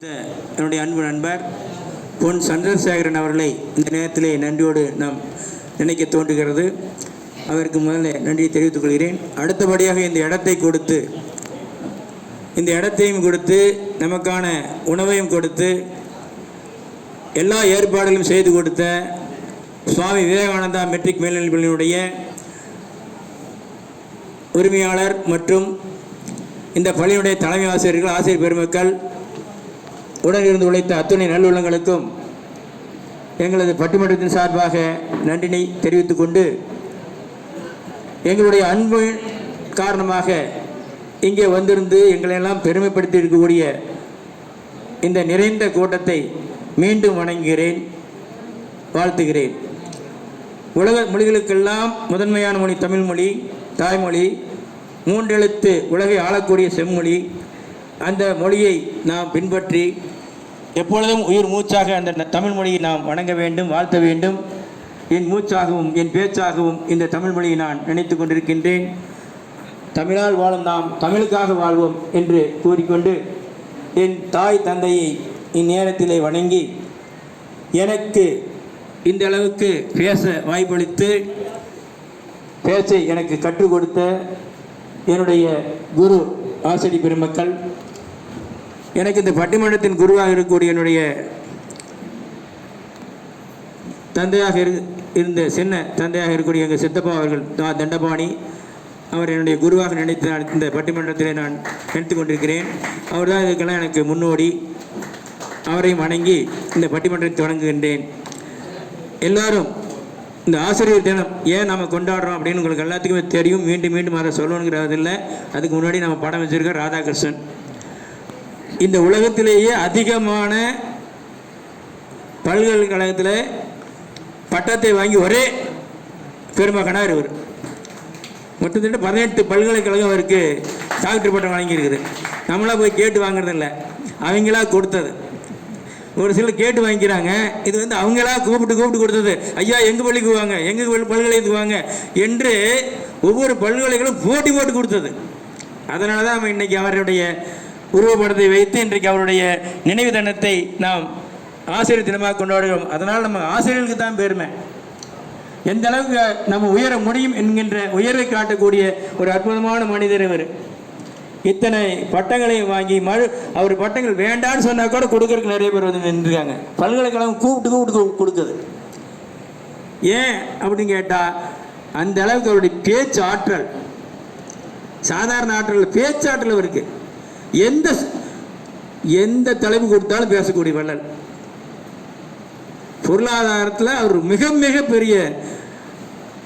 என்னுடைய அன்பு நண்பர் பொன் சந்திரசேகரன் அவர்களை இந்த நேரத்திலே நன்றியோடு நாம் நினைக்க தோன்றுகிறது. அவருக்கு முதல்ல நன்றியை தெரிவித்துக் கொள்கிறேன். அடுத்தபடியாக இந்த இடத்தை கொடுத்து இந்த இடத்தையும் கொடுத்து நமக்கான உணவையும் கொடுத்து எல்லா ஏற்பாடுகளும் செய்து கொடுத்த சுவாமி விவேகானந்தா மெட்ரிக் மேல்நிலைப் பள்ளியினுடைய உரிமையாளர் மற்றும் இந்த பள்ளியினுடைய தலைமை ஆசிரியர்கள் ஆசிரியர் பெருமக்கள் உடனிருந்து உழைத்த அத்துணை நல்லுள்ளங்களுக்கும் எங்களது பட்டிமன்றத்தின் சார்பாக நன்றினை தெரிவித்துக் கொண்டு எங்களுடைய அன்பு காரணமாக இங்கே வந்திருந்து எங்களையெல்லாம் பெருமைப்படுத்தி இருக்கக்கூடிய இந்த நிறைந்த கூட்டத்தை மீண்டும் வணங்குகிறேன் வாழ்த்துகிறேன். உலக மொழிகளுக்கெல்லாம் முதன்மையான மொழி தமிழ்மொழி தாய்மொழி மூன்றெழுத்து உலகை ஆளக்கூடிய செம்மொழி. அந்த மொழியை நாம் பின்பற்றி எப்பொழுதும் உயிர் மூச்சாக அந்த தமிழ் மொழியை நாம் வணங்க வேண்டும் வாழ்த்த வேண்டும். என் மூச்சாகவும் என் பேச்சாகவும் இந்த தமிழ் மொழியை நான் நினைத்து கொண்டிருக்கின்றேன். தமிழால் வாழும் நாம் தமிழுக்காக வாழ்வோம் என்று கூறிக்கொண்டு என் தாய் தந்தையை இந்நேரத்திலே வணங்கி எனக்கு இந்த அளவுக்கு பேச வாய்ப்பளித்து பேச்சை எனக்கு கற்றுக் கொடுத்த என்னுடைய குரு ஆசிரியர் பெருமக்கள் எனக்கு இந்த பட்டிமன்றத்தின் குருவாக இருக்கக்கூடிய என்னுடைய தந்தையாக இருந்த சின்ன தந்தையாக இருக்கக்கூடிய எங்கள் சித்தப்பா அவர்கள் தா தண்டபாணி அவர் என்னுடைய குருவாக நினைத்து நான் இந்த பட்டிமன்றத்திலே நான் நினைத்து கொண்டிருக்கிறேன். அவர் தான் இதுக்கெல்லாம் எனக்கு முன்னோடி. அவரையும் வணங்கி இந்த பட்டிமன்றத்தை தொடங்குகின்றேன். எல்லாரும் இந்த ஆசிரியர் தினம் ஏன் நம்ம கொண்டாடுறோம் அப்படின்னு உங்களுக்கு எல்லாத்துக்குமே தெரியும். மீண்டும் மீண்டும் அதை சொல்லணுங்கிறதில்லை. அதுக்கு முன்னாடி நம்ம படம் வச்சுருக்கோம் ராதாகிருஷ்ணன். இந்த உலகத்திலேயே அதிகமான பல்கலைக்கழகத்தில் பட்டத்தை வாங்கி ஒரே பெருமகனார் இவர். மொத்தத்திட்ட பதினெட்டு பல்கலைக்கழகம் அவருக்கு டாக்டர் பட்டம் வாங்கியிருக்குது. நம்மளாக போய் கேட்டு வாங்குறதில்ல. அவங்களா கொடுத்தது. ஒரு சிலர் கேட்டு வாங்கிக்கிறாங்க. இது வந்து அவங்களா கூப்பிட்டு கூப்பிட்டு கொடுத்தது. ஐயா எங்கள் பள்ளிக்கு வாங்க? எங்கள் பல்கலைக்கு வாங்க? என்று ஒவ்வொரு பல்கலைகளும் போட்டி போட்டு கொடுத்தது. அதனால தான் நம்ம இன்னைக்கு அவருடைய உருவப்படத்தை வைத்து இன்றைக்கு அவருடைய நினைவு தினத்தை நாம் ஆசிரியர் தினமாக கொண்டாடுகிறோம். அதனால் நம்ம ஆசிரியர்களுக்கு தான் பெருமை. எந்த அளவுக்கு நம்ம உயர முடியும் என்கின்ற உயர்வை காட்டக்கூடிய ஒரு அற்புதமான மனிதர் இவர். இத்தனை பட்டங்களையும் வாங்கி மறு அவர் பட்டங்கள் வேண்டான்னு சொன்னா கூட கொடுக்கறதுக்கு நிறைய பேர் வந்து நின்றுருக்காங்க. பல்கலைக்கழகம் கூப்பிட்டு கூப்பிட்டு கொடுக்குது. ஏன் அப்படின்னு கேட்டால் அந்த அளவுக்கு அவருடைய பேச்சு ஆற்றல் சாதாரண ஆற்றல் பேச்சாற்றல் இருக்குது எந்த எந்த தலைப்பு கொடுத்தாலும் பேசக்கூடிய வள்ளல். பொருளாதாரத்தில் அவர் மிக மிக பெரிய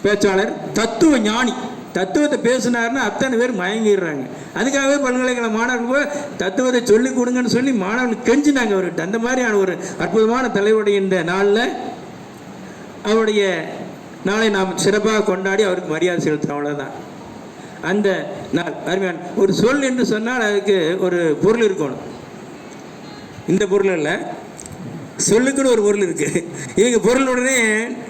பேச்சாளர் தத்துவ ஞானி. தத்துவத்தை பேசினார்னா அத்தனை பேர் மயங்கிடுறாங்க. அதுக்காகவே பல்கலைக்கழக மாணவர்கள் போய் தத்துவத்தை சொல்லிக் கொடுங்கன்னு சொல்லி மாணவர்கள் கெஞ்சினாங்க அவர்கிட்ட. அந்த மாதிரியான ஒரு அற்புதமான தலைவருடைய இந்த நாளில் அவருடைய நாளை நாம் சிறப்பாக கொண்டாடி அவருக்கு மரியாதை செலுத்துகிறோம் அவ்வளோதான் அந்த நான் அருமையான ஒரு சொல் என்று சொன்னால் அதுக்கு ஒரு பொருள் இருக்கணும். இந்த பொருள் இல்லை. சொல்லுக்குன்னு ஒரு பொருள் இருக்குது இவங்க பொருள் உடனே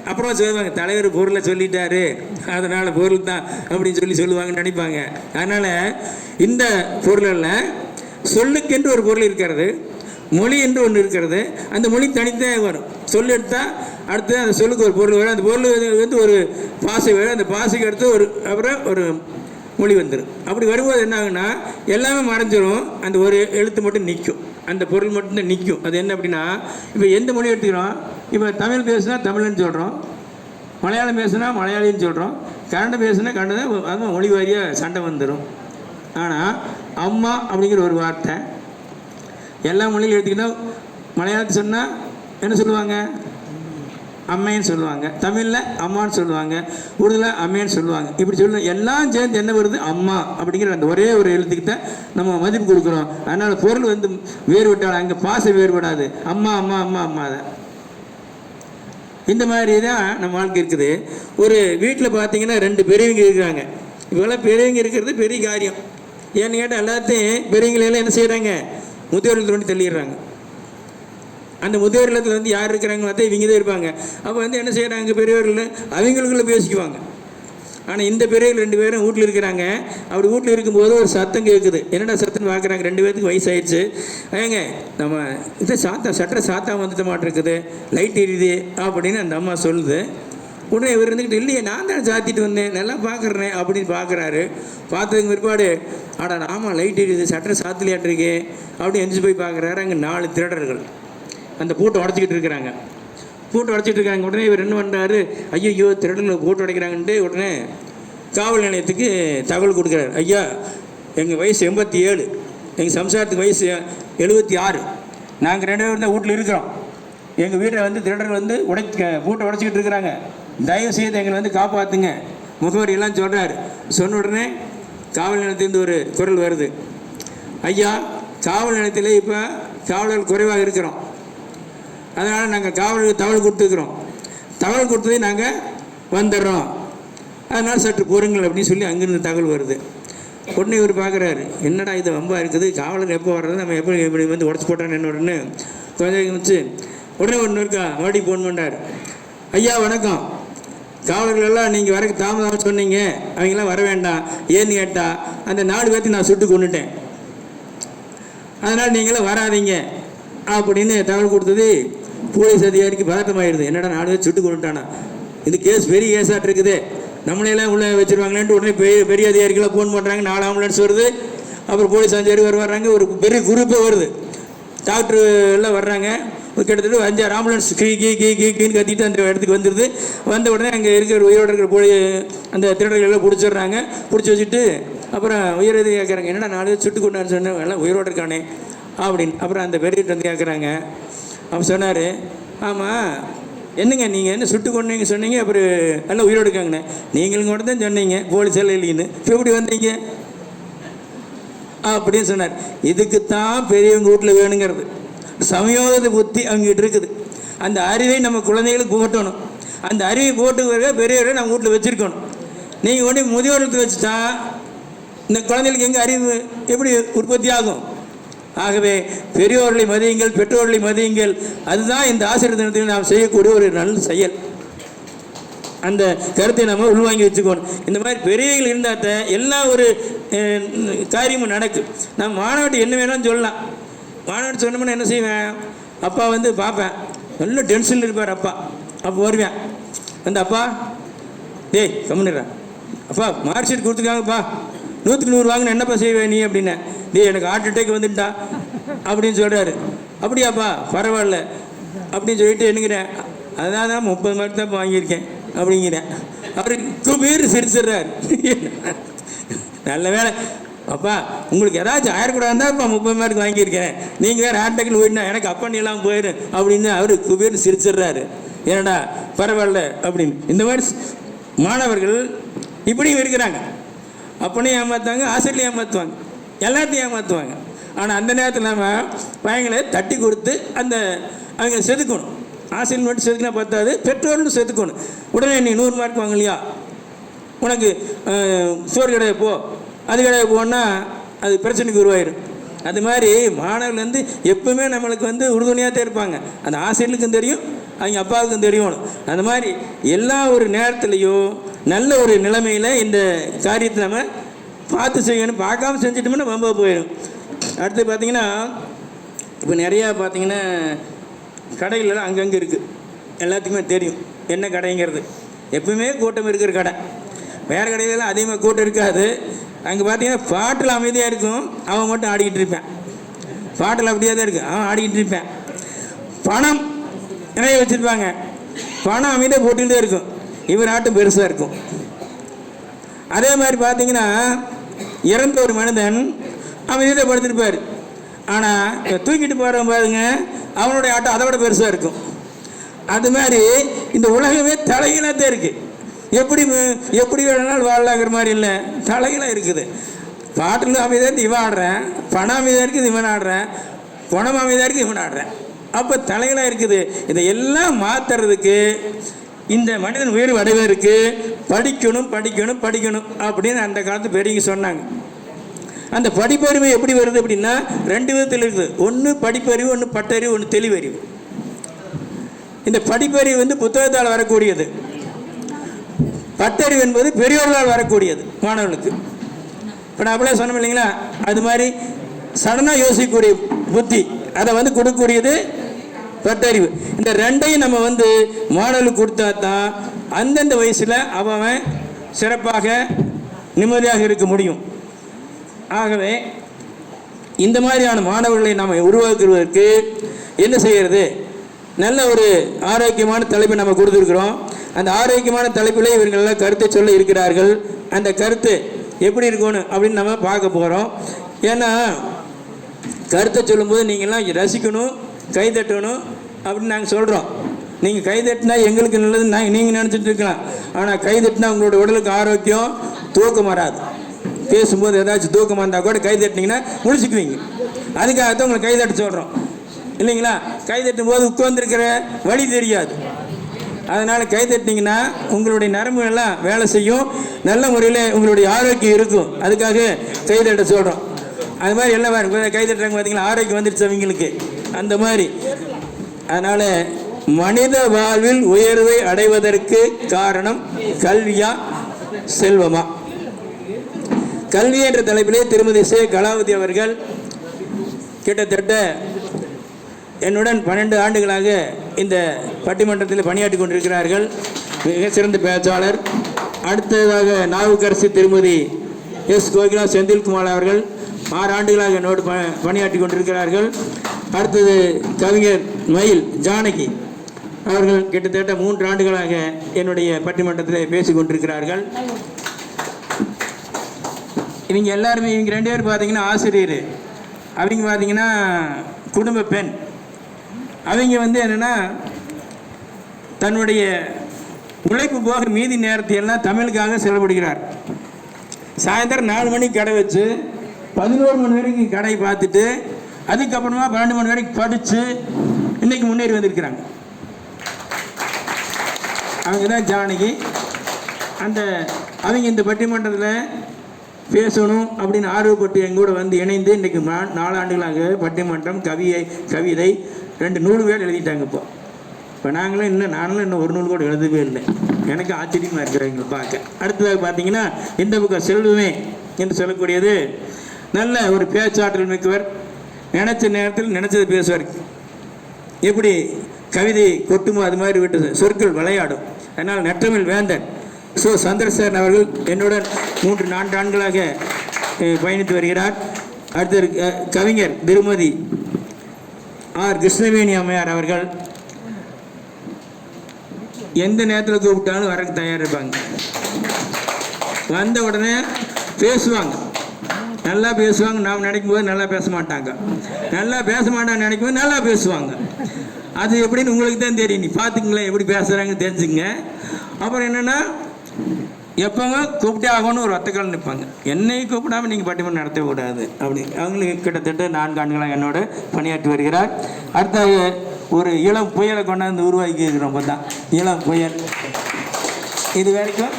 அப்புறமா சொல்லுவாங்க தலைவர் பொருளை சொல்லிட்டாரு அதனால் பொருள் தான் அப்படின்னு சொல்லி சொல்லுவாங்கன்னு நினைப்பாங்க. அதனால் இந்த பொருளில் சொல்லுக்கென்று ஒரு பொருள் இருக்கிறது மொழி என்று ஒன்று இருக்கிறது. அந்த மொழி தனித்தான் வரும். சொல் எடுத்தால் அடுத்து அந்த சொல்லுக்கு ஒரு பொருள் வேணும் அந்த பொருள் வந்து- ஒரு பாசை வேணும் அந்த பாசைக்கு அடுத்து ஒரு அப்புறம் ஒரு மொழி வந்துடும் அப்படி வரும்போது என்ன ஆகுன்னா எல்லாமே மறைஞ்சிரும். அந்த ஒரு எழுத்து மட்டும் நிற்கும் அந்த பொருள் மட்டும்தான் நிற்கும் அது என்ன அப்படின்னா இப்போ எந்த மொழி எடுத்துக்கிறோம்? இப்போ தமிழ் பேசுனா தமிழ்னு சொல்கிறோம் மலையாளம் பேசுனா மலையாளின்னு சொல்கிறோம் கன்னடம் பேசுனா கன்னடம் அதுவும் மொழி வாரியாக சண்டை வந்துடும் ஆனால் அம்மா அப்படிங்கிற ஒரு வார்த்தை எல்லா மொழியும் எடுத்துக்கிட்டால் மலையாளத்து சொன்னால் என்ன சொல்லுவாங்க? அம்மைன்னு சொல்லுவாங்க. தமிழில் அம்மான்னு சொல்லுவாங்க. உருதுல அம்மைன்னு சொல்லுவாங்க. இப்படி சொல்ல எல்லாம் சேர்ந்து என்ன வருது? அம்மா அப்படிங்கிற அந்த ஒரே ஒரு எழுத்துக்கு தான் நம்ம மதிப்பு கொடுக்குறோம். அதனால் பொருள் வந்து வேறுபட்டால் அங்கே பாசம் வேறுபடாது. அம்மா அம்மா அம்மா அம்மா தான். இந்த மாதிரி தான் நம்ம வாழ்க்கை இருக்குது. ஒரு வீட்டில் பார்த்தீங்கன்னா ரெண்டு பெரியவங்க இருக்கிறாங்க. இவங்களாம் பெரியவங்க இருக்கிறது பெரிய காரியம். ஏன்னு கேட்டால் எல்லாத்தையும் பெரியவங்களெல்லாம் என்ன செய்கிறாங்க முதியோர்கள் கொண்டு தள்ளிடுறாங்க. அந்த முதியோர் இல்லத்தில் வந்து யார் இருக்கிறாங்க பார்த்தா இவங்க தான் இருப்பாங்க. அப்போ வந்து என்ன செய்கிறாங்க பெரியவர்கள் அவங்களுக்குள்ள பேசிக்குவாங்க ஆனால் இந்த பெரியவர்கள் ரெண்டு பேரும் வீட்டில் இருக்கிறாங்க. அப்படி வீட்டில் இருக்கும்போது ஒரு சத்தம் கேட்குது என்னடா சத்தம்னு பார்க்குறாங்க ரெண்டு பேருக்கு வயசாயிடுச்சு. ஏங்க நம்ம இது சாத்தா சட்டை சாத்தா வந்துட்ட மாட்டிருக்குது. லைட் எரியுது அப்படின்னு அந்த அம்மா சொல்லுது. உடனே இவர் இருந்துக்கிட்டு இல்லையே நான் தான் சாத்திட்டு வந்தேன். நல்லா பார்க்குறேன் அப்படின்னு பார்க்குறாரு பார்த்ததுக்கு பிற்பாடு ஆடா ஆமாம் லைட் எரியுது. சட்டை சாத்திலையாட்டிருக்கே. அப்படின்னு எந்திரிச்சு போய் பார்க்குறாரு அங்கே நாலு திருடர்கள். அந்த பூட்டை உடச்சிக்கிட்டு இருக்கிறாங்க. பூட்டை உடச்சிட்டு இருக்காங்க உடனே இவர் என்ன பண்ணுறாரு ஐயோ திருடங்களை பூட்டு உடைக்கிறாங்கன்ட்டு உடனே காவல் நிலையத்துக்கு தகவல் கொடுக்குறாரு. ஐயா எங்கள் வயசு எண்பத்தி ஏழு. எங்கள் சம்சாரத்துக்கு வயசு எழுபத்தி ஆறு. நாங்கள் ரெண்டு பேரும் தான் வீட்டில் இருக்கிறோம். எங்கள் வீட்டை வந்து திருடர்கள் வந்து உடை பூட்டை உடைச்சிக்கிட்டு இருக்கிறாங்க. தயவு செய்து எங்களை வந்து காப்பாற்றுங்க முகவரி எல்லாம் சொல்கிறார் சொன்ன உடனே காவல் நிலையத்திலேருந்து ஒரு குரல் வருது. ஐயா காவல் நிலையத்தில் இப்போ காவலர்கள் குறைவாக இருக்கிறோம். அதனால் நாங்கள் காவலுக்கு தகவல் கொடுத்துக்கிறோம். தகவல் கொடுத்ததை நாங்கள் வந்துடுறோம். அதனால் சற்று பொறுங்கள் அப்படின்னு சொல்லி அங்கேருந்து தகவல் வருது. உடனே இவர் பார்க்குறாரு என்னடா இது ரொம்ப இருக்குது? காவலர் எப்போ வர்றது? நம்ம எப்போ இப்படி வந்து உடச்சி போட்டான்னு என்ன உடனே கொஞ்சம் வச்சு உடனே ஒன்று இருக்கா மறுபடியும் ஃபோன் பண்ணார் ஐயா வணக்கம். காவலர்கள் எல்லாம் நீங்கள் வர தாமதம் சொன்னீங்க. அவங்கெல்லாம் வர வேண்டாம். ஏன்னு கேட்டால் அந்த நாலு பேர்த்தையும் நான் சுட்டு கொண்டுட்டேன் அதனால் நீங்களும் வராதீங்க. அப்படின்னு தகவல் கொடுத்தது போலீஸ் அதிகாரிக்கு பதட்டமாயிடுது. என்னடா நாலு பேர் சுட்டு கொண்டுட்டானா இது கேஸ் பெரிய கேஸாட்டு இருக்குது. நம்மளையெல்லாம் உள்ளே வச்சிருவாங்களேன்ட்டு உடனே பெரிய பெரிய அதிகாரிகளாக ஃபோன் பண்ணுறாங்க நாலு ஆம்புலன்ஸ் வருது. அப்புறம் போலீஸ் அதிகாரி வர வர்றாங்க. ஒரு பெரிய குரூப்பே வருது. டாக்டர் எல்லாம் வர்றாங்க. கிட்டத்தட்ட அஞ்சாறு ஆம்புலன்ஸ் கீ கீ கீ கீ கீன்னு கத்திட்டு அந்த இடத்துக்கு வந்துடுது வந்த உடனே அங்கே இருக்கிற உயிரோடு இருக்கிற போலி அந்த திருடர்கள் எல்லாம் பிடிச்சிடுறாங்க. பிடிச்சி வச்சுட்டு அப்புறம் உயிரதி கேட்குறாங்க என்னடா நாலு பேர் சுட்டு கொண்டான்னு சொன்னேன் எல்லாம் உயிரோடு இருக்கானே. அப்படின்னு. அப்புறம் அந்த பெரிய வந்து கேட்குறாங்க அவர் சொன்னார் ஆமாம் என்னங்க நீங்கள் என்ன சுட்டு கொண்டீங்க சொன்னீங்க அப்புறம் எல்லாம் உயிரோடு இருக்காங்கண்ணே நீங்களும் கூட தான் சொன்னீங்க போலீஸ் எல்லாம் இல்லைன்னு இப்போ எப்படி வந்தீங்க? அப்படின்னு சொன்னார். இதுக்குத்தான் பெரியவங்க வீட்டில் வேணுங்கிறது. சமயோத புத்தி அவங்ககிட்ட இருக்குது. அந்த அறிவை நம்ம குழந்தைகளுக்கு போட்டணும். அந்த அறிவை போட்டு பிறகு பெரியவரை நம்ம வீட்டில் வச்சுருக்கணும். நீங்கள் கொண்டு முதியோரத்துக்கு வச்சுட்டா இந்த குழந்தைகளுக்கு எங்கே அறிவு எப்படி உற்பத்தி ஆகும்? ஆகவே பெரியோர்களை மதியுங்கள் பெற்றோர்களை மதியுங்கள். அதுதான் இந்த ஆசிரியர் தினத்தில் நாம் செய்யக்கூடிய ஒரு நல்ல செயல். அந்த கருத்தை நம்ம உள்வாங்கி வச்சுக்கணும். இந்த மாதிரி பெரியவர்கள் இருந்தால் தான் எல்லா ஒரு காரியமும் நடக்கும். நம்ம மாணவர்கிட்ட என்ன வேணும்னு சொல்லலாம். மாணவர்கிட்ட சொன்னோம்னா என்ன செய்வேன்? அப்பா வந்து பார்ப்பேன். நல்ல டென்ஷனில் இருப்பார் அப்பா. அப்போ வருவேன். வந்து அப்பா டேய் கம்முன்னுறேன் அப்பா மார்க் ஷீட் கொடுத்துருக்காங்கப்பா. நூற்றுக்கு நூறு வாங்கினா என்னப்பா செய்வேன் நீ? அப்படின்னேன். நீ எனக்கு ஹார்ட் அட்டேக் வந்துட்டா. அப்படின்னு சொல்கிறாரு அப்படியாப்பா பரவாயில்ல. அப்படின்னு சொல்லிட்டு என்னங்கிறேன் அதான் தான் முப்பது மார்க் தான் வாங்கியிருக்கேன் அப்படிங்கிறேன். அவர் குபீர் சிரிச்சிடுறாரு. நல்ல வேலை. அப்பா உங்களுக்கு ஏதாச்சும் ஆயிரக்கூடாது இருந்தால் இப்போ முப்பது மார்க் வாங்கியிருக்கேன். நீங்கள் வேறு ஹார்ட் அட்டாக்ல போயிட்டா எனக்கு அப்பா எல்லாம் போயிடும் அப்படின்னு அவர் குபீர் சிரிச்சிடுறாரு. என்னடா பரவாயில்ல அப்படின்னு. இந்த மாதிரி மாணவர்கள் இப்படியும் இருக்கிறாங்க. அப்பனையும் ஏமாற்றுவாங்க ஆசிரியர் ஏமாற்றுவாங்க எல்லாத்தையும் ஏமாற்றுவாங்க ஆனால் அந்த நேரத்தில் நம்ம பையங்களை தட்டி கொடுத்து அந்த அவங்க செதுக்கணும். ஆசிரியர் மட்டும் செதுக்கினா பார்த்தாது பெற்றோர்னு செதுக்கணும். உடனே நீ நூறு மார்க் வாங்கலையா? உனக்கு சோறு கிடையாது போ. அது கிடையாது போன்னா அது பிரச்சனைக்கு உருவாயிடும் அது மாதிரி மாணவர்கள் வந்து எப்பவுமே நம்மளுக்கு வந்து உறுதுணையாக தான் இருப்பாங்க. அந்த ஆசிரியர்களுக்கும் தெரியும் அவங்க அப்பாவுக்கும் தெரியும். அந்த மாதிரி எல்லா ஒரு நேரத்துலையும் நல்ல ஒரு நிலைமையில் இந்த காரியத்தை நம்ம பார்த்து செய்யணும். பார்க்காம செஞ்சிட்டோம்னா ரொம்ப போயிடும். அடுத்து பார்த்தீங்கன்னா இப்போ நிறையா பார்த்தீங்கன்னா கடைகளெல்லாம் அங்கங்கே இருக்குது எல்லாத்துக்குமே தெரியும். என்ன கடைங்கிறது. எப்பவுமே கூட்டம் இருக்கிற கடை. வேறு கடையிலலாம் அதிகமாக கூட்டம் இருக்காது. அங்கே பார்த்தீங்கன்னா பாட்டில் அமைதியாக இருக்கும். அவன் மட்டும் ஆடிக்கிட்டு இருப்பேன். பாட்டில் அப்படியே தான் இருக்கும் அவன் ஆடிக்கிட்டு இருப்பேன். பணம் நிறைய வச்சுருப்பாங்க. பணம் அமைதியாக போட்டுக்கிட்டே இருக்கும். இவர் ஆட்டம் பெருசாக இருக்கும். அதே மாதிரி பார்த்தீங்கன்னா இறந்த ஒரு மனிதன் அவன் இதில் படுத்திருப்பார். ஆனால் தூக்கிட்டு போகிறவன் பாருங்க அவனுடைய ஆட்டம் அதை விட பெருசாக இருக்கும். அது மாதிரி இந்த உலகமே தலைகளாக தான் இருக்குது எப்படி எப்படி வேணுனாலும் வாழலாங்கிற மாதிரி இல்லை. தலைகளாக இருக்குது. பாட்டில் அமைதியாக இருந்து இவன் ஆடுறேன். பணம் அமைதியாக இருக்குது இவன் ஆடுறேன். பணம் அமைதியாக இருக்குது இவன் ஆடுறேன். அப்போ தலைகளாக இருக்குது. இதை எல்லாம் மாற்றுறதுக்கு இந்த மனிதன் உயிர் அடைவதற்கு படிக்கணும் படிக்கணும் படிக்கணும் அப்படின்னு அந்த காலத்து பெரியவங்க சொன்னாங்க. அந்த படிப்பறிவு எப்படி வருது அப்படின்னா ரெண்டு விதத்தில் இருக்குது. ஒன்று படிப்பறிவு ஒன்று பட்டறிவு ஒன்று தெளிவறிவு. இந்த படிப்பறிவு வந்து புத்தகத்தால் வரக்கூடியது. பட்டறிவு என்பது பெரியோர்களால் வரக்கூடியது மாணவர்களுக்கு. இப்போ நான் அப்படியே சொன்னோம் இல்லைங்களா? அது மாதிரி சடனாக யோசிக்கக்கூடிய புத்தி அதை வந்து கொடுக்கக்கூடியது பட்டறிவு இந்த ரெண்டையும் நம்ம வந்து மாடலுக்கு கொடுத்தா தான் அந்தந்த வயசில் அவன் சிறப்பாக நிம்மதியாக இருக்க முடியும். ஆகவே இந்த மாதிரியான மாணவர்களை நாம் உருவாக்குவதற்கு என்ன செய்கிறது நல்ல ஒரு ஆரோக்கியமான தலைப்பை நம்ம கொடுத்துருக்குறோம். அந்த ஆரோக்கியமான தலைப்பில் இவர்களெல்லாம் கருத்தை சொல்ல இருக்கிறார்கள். அந்த கருத்து எப்படி இருக்கணும் அப்படின்னு நம்ம பார்க்க போகிறோம் ஏன்னா கருத்தை சொல்லும்போது நீங்கள்லாம் ரசிக்கணும். கை தட்டணும் அப்படின்னு நாங்கள் சொல்கிறோம் நீங்கள் கை தட்டினா எங்களுக்கு நல்லது நாங்கள் நீங்கள் நினச்சிட்டு இருக்கலாம். ஆனால் கை தட்டினா உங்களோட உடலுக்கு ஆரோக்கியம் தூக்கம் வராது. பேசும்போது ஏதாச்சும் தூக்கமாக இருந்தால் கூட கை தட்டினீங்கன்னா முடிச்சுக்குவீங்க அதுக்காகத்தான் உங்களை கை தட்ட சொல்கிறோம் இல்லைங்களா? கை தட்டும் போது உட்காந்துருக்கிற வழி தெரியாது. அதனால் கை தட்டினீங்கன்னா உங்களுடைய நரம்புகள் எல்லாம் வேலை செய்யும். நல்ல முறையில் உங்களுடைய ஆரோக்கியம் இருக்கும். அதுக்காக கை தட்ட சொல்கிறோம் அது மாதிரி எல்லாம் கை தட்டுறாங்க பார்த்தீங்களா? ஆரோக்கியம் வந்துடுச்சு அவங்களுக்கு. அந்த மாதிரி. அதனால் மனித வாழ்வில் உயர்வை அடைவதற்கு காரணம் கல்வியா? செல்வமா? கல்வி என்ற தலைப்பிலே திருமதி சே. கலாவதி அவர்கள் கிட்டத்தட்ட என்னுடன் பன்னெண்டு ஆண்டுகளாக இந்த பட்டிமன்றத்தில் பணியாற்றி கொண்டிருக்கிறார்கள். மிக சிறந்த பேச்சாளர். அடுத்ததாக நாவுக்கரசி திருமதி எஸ். கோகிலா செந்தில்குமார் அவர்கள் ஆறு ஆண்டுகளாக என்னோடு ப பணியாற்றி கொண்டிருக்கிறார்கள். அடுத்தது கவிஞர் மயில் ஜானகி. அவர்கள் கிட்டத்தட்ட மூன்று ஆண்டுகளாக என்னுடைய பட்டிமன்றத்தில் பேசி கொண்டிருக்கிறார்கள். இவங்க எல்லாருமே இவங்க ரெண்டு பேர் பார்த்தீங்கன்னா ஆசிரியர். அவங்க பார்த்தீங்கன்னா குடும்ப பெண். அவங்க வந்து என்னென்னா தன்னுடைய உழைப்பு போக மீதி நேரத்தை எல்லாம் தமிழுக்காக செலவிடுகிறார். சாயந்தரம் நாலு மணிக்கு கடை வச்சு பதினோரு மணி வரைக்கும் கடை பார்த்துட்டு அதுக்கப்புறமா பன்னெண்டு மணி வரைக்கும் படித்து இன்னைக்கு முன்னேறி வந்திருக்கிறாங்க. அவங்க தான் ஜானகி. அந்த அவங்க இந்த பட்டிமன்றத்தில் பேசணும் அப்படின்னு ஆர்வப்பட்டு எங்கூட வந்து இணைந்து இன்றைக்கி மா நாலாண்டுகளாக பட்டிமன்றம் கவியை கவிதை ரெண்டு நூறு பேர் எழுதிட்டாங்க இப்போ. இப்போ நாங்களும் இன்னும் நானும் இன்னும் ஒரு நூல் கூட எழுதவே இல்லை. எனக்கு ஆச்சரியமாக இருக்கிறவங்களை பார்க்க. அடுத்ததாக பார்த்தீங்கன்னா இந்த பக்கம் செல்வமே என்று சொல்லக்கூடியது நல்ல ஒரு பேச்சாற்றல் மிக்கவர். நினச்ச நேரத்தில் நினச்சது பேசுவார். எப்படி கவிதை கொட்டுமோ அது மாதிரி விட்டு சொற்கள் விளையாடும். அதனால் நெற்றமில் வேந்தன் ஸோ சந்திரசேகரன் அவர்கள் என்னுடன் மூன்று நான்கு ஆண்டுகளாக பயணித்து வருகிறார். அடுத்தது கவிஞர் திருமதி ஆர். கிருஷ்ணவேணி அம்மையார் அவர்கள். எந்த நேரத்தில் கூப்பிட்டாலும் வரக்கு தயாரிப்பாங்க வந்த உடனே பேசுவாங்க. நல்லா பேசுவாங்க. நாம் நினைக்கும் போது நல்லா பேச மாட்டாங்க. நல்லா பேச மாட்டாங்க நினைக்கும் போது நல்லா பேசுவாங்க. அது எப்படின்னு உங்களுக்கு தான் தெரியும். நீ பார்த்துங்களேன் எப்படி பேசுகிறாங்க தெரிஞ்சுங்க அப்புறம் என்னென்னா எப்போங்க கூப்பிட்டே ஆகணும்னு ஒரு ஒத்தக்கால் நிற்பாங்க. என்னை கூப்பிடாம நீங்கள் பட்டிமன்றம் நடத்தக்கூடாது அப்படி அவங்களுக்கு கிட்டத்தட்ட நான்கு ஆண்டுகளாக என்னோட பணியாற்றி வருகிறார். அடுத்த ஒரு இளம் புயலை கொண்டாந்து உருவாக்கி இருக்கிறோம் பார்த்தா தான் இளம் புயல். இது வரைக்கும்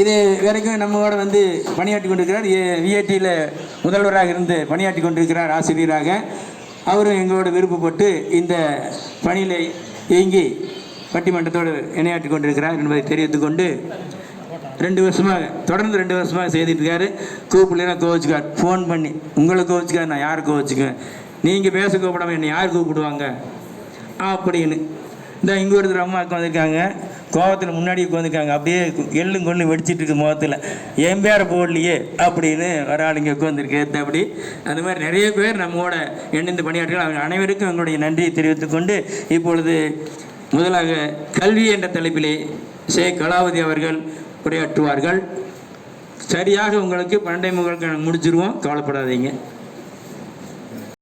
இது வரைக்கும் நம்மளோட வந்து பணியாற்றி கொண்டிருக்கிறார். விஐடியில் முதல்வராக இருந்து பணியாற்றி கொண்டிருக்கிறார் ஆசிரியராக. அவரும் எங்களோட விருப்பப்பட்டு இந்த பணியில் இயங்கி பட்டிமன்றத்தோடு இணையாற்றி கொண்டிருக்கிறார் என்பதை தெரிவித்துக் கொண்டு ரெண்டு வருஷமாக தொடர்ந்து ரெண்டு வருஷமாக செய்துட்டு இருக்காரு கூப்பிடலாம் கோவிச்சுக்கார் ஃபோன் பண்ணி உங்களை கோவிச்சுக்கார் நான் யார் கோவிச்சுக்குவேன்? நீங்கள் பேச கூப்பிடாம என்னை யார் கூப்பிடுவாங்க? அப்படின்னு. இந்த இங்கே ஒருத்தர் அம்மா உட்காந்துருக்காங்க கோவத்தில் முன்னாடி உட்காந்துருக்காங்க அப்படியே எள்ளும் கொள்ளும் வெடிச்சிட்டு இருக்கு முகத்தில். என் பேரை போடலையே? அப்படின்னு ஒரு ஆளுங்க உட்காந்துருக்கு ஏற்றபடி அந்த மாதிரி நிறைய பேர் நம்மோட இணைந்து பணியாற்றுகள் அவங்க அனைவருக்கும் எங்களுடைய நன்றியை தெரிவித்துக் கொண்டு இப்பொழுது முதலாக கல்வி என்ற தலைப்பிலே சே. கலாவதி அவர்கள் உரையாற்றுவார்கள். சரியாக உங்களுக்கு பன்னெண்டை முகங்கள் முடிச்சிருவோம். கவலைப்படாதீங்க.